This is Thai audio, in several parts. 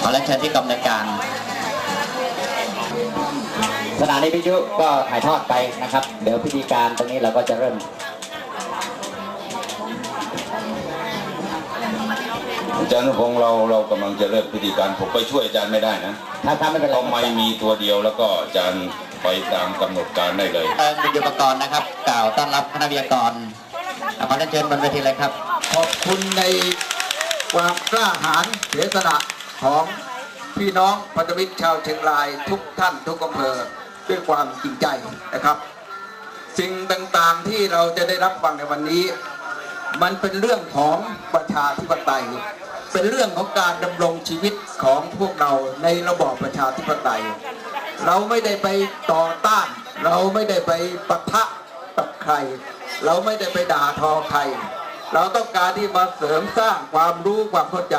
ขอเรียนเชิญที่กำเนิดการ สถานีวิทยุก็ถ่ายทอดไปนะครับ เดี๋ยวพิธีการตรงนี้เราก็จะเริ่มอาจารย์อนุพงศ์เราเรากำลังจะเริ่มพิธีการผมไปช่วยอาจารย์ไม่ได้นะถ้าถ้าไม่เป็นไรเพราะไม่มีตัวเดียวแล้วก็อาจารย์ไปตามกำหนดการได้เลยเอิงวิทยุปกรณ์นะครับ กล่าวต้อนรับคณะวิทยากรขอเรียนเชิญบนเวทีเลยครับ ขอบคุณในความกล้าหาญเสียสละ ของพี่น้องพันธมิตรชาวเชียงรายทุกท่านทุกอำเภอด้วยความจริงใจนะครับ สิ่งต่างๆที่เราจะได้รับฟังในวันนี้ มันเป็นเรื่องของประชาธิปไตย เป็นเรื่องของการดำรงชีวิตของพวกเราในระบอบประชาธิปไตย เราไม่ได้ไปต่อต้าน เราไม่ได้ไปปะทะกับใคร เราไม่ได้ไปด่าทอใคร เราต้องการที่มาเสริมสร้างความรู้ความเข้าใจ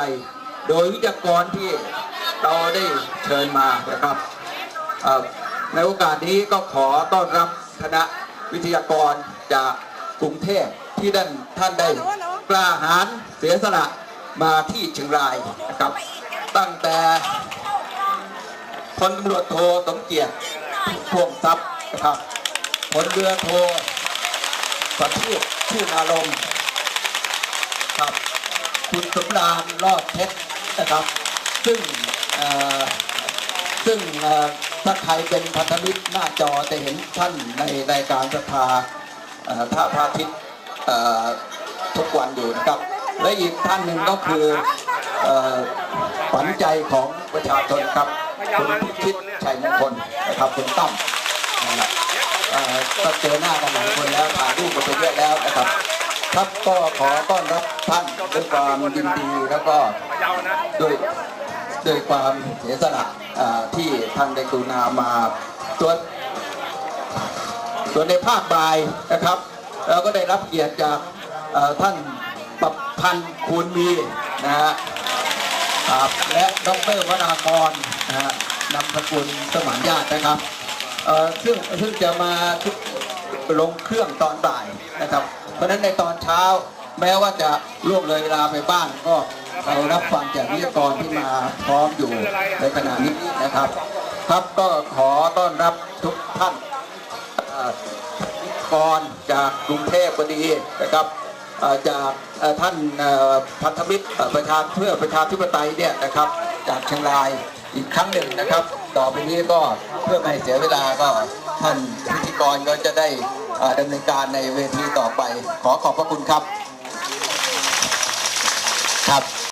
โดยวิทยากรที่เราได้เชิญมานะครับ ในโอกาสนี้ก็ขอต้อนรับคณะวิทยากรจากกรุงเทพที่ท่านท่านได้กล้าหาญเสียสละมาที่เชียงรายนะครับ ตั้งแต่พลตำรวจโทสมเกียรติพวงทรัพย์นะครับพลเรือโทประทีปชื่นอารมณ์ครับ คุณสำราญรอดเพชร นะครับ ซึ่งซึ่งถ้าใครเป็นพันธมิตรหน้าจอจะเห็นท่านในรายการสภาท่าพระอาทิตย์ทุกวันอยู่นะครับ และอีกท่านหนึ่งก็คือขวัญใจของประชาชนครับคุณพิชิตชัยมงคลนะครับคุณตั้มนะครับเอ่อก็เจอหน้ากันหลายคนแล้วถ่ายรูปกันไปเยอะแล้วนะครับ ครับก็ขอต้อนรับท่านด้วยความยินดีแล้วก็ด้วยด้วยความเสียสละที่ท่านได้กรุณามาตัวส่วนในภาคบ่ายนะครับ เราก็ได้รับเกียรติจากท่านประพันธ์คูณมีนะฮะและดรวรากรนะฮะนำสกุลสมานญาตินะครับซึ่งซึ่งจะมา ลงเครื่องตอนบ่ายนะครับ เพราะฉะนั้นในตอนเช้าแม้ว่าจะล่วงเลยเวลาไปบ้างก็เรารับฟังจากวิทยากรที่มาพร้อมอยู่ในขณะนี้นะครับ ครับก็ขอต้อนรับทุกท่านเอ่อกรจากกรุงเทพก็ดีนะครับจากท่านพันธมิตรประชาเพื่อประชาธิปไตยเนี่ยนะครับ จากเชียงรายอีกครั้งหนึ่งนะครับ ต่อไปนี้ก็เพื่อไม่เสียเวลาก็ ท่านพิธีกรก็จะได้ดำเนินการในเวทีต่อไป ขอขอบพระคุณครับครับ